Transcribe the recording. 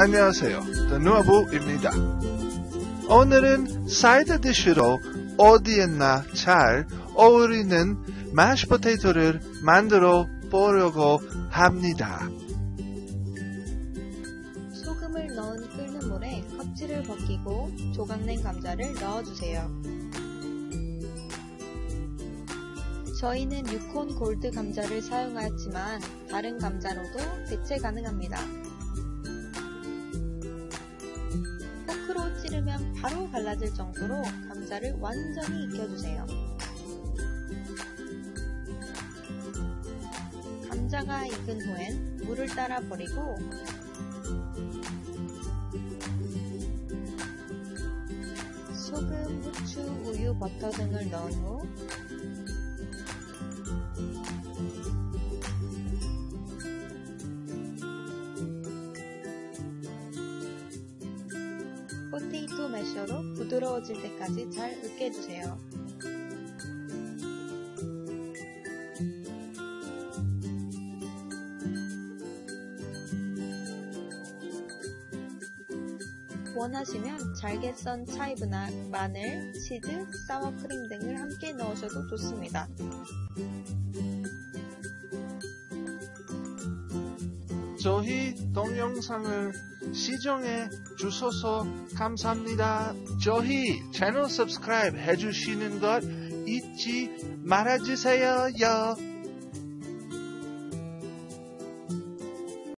안녕하세요. 누아부입니다. 오늘은 사이드 디쉬로 어디에나 잘 어울리는 마시 포테이토를 만들어 보려고 합니다. 소금을 넣은 끓는 물에 껍질을 벗기고 조각낸 감자를 넣어주세요. 저희는 유콘 골드 감자를 사용하였지만 다른 감자로도 대체 가능합니다. 포크로 찌르면 바로 갈라질 정도로 감자를 완전히 익혀주세요. 감자가 익은 후엔 물을 따라 버리고 소금, 후추, 우유, 버터 등을 넣은 후 포테이토 매셔로 부드러워질 때까지 잘 으깨주세요. 원하시면 잘게 썬 차이브나 마늘, 치즈, 사워크림 등을 함께 넣으셔도 좋습니다. 저희 동영상을 시청해 주셔서 감사합니다. 저희 채널 subscribe 해주시는 것 잊지 말아주세요.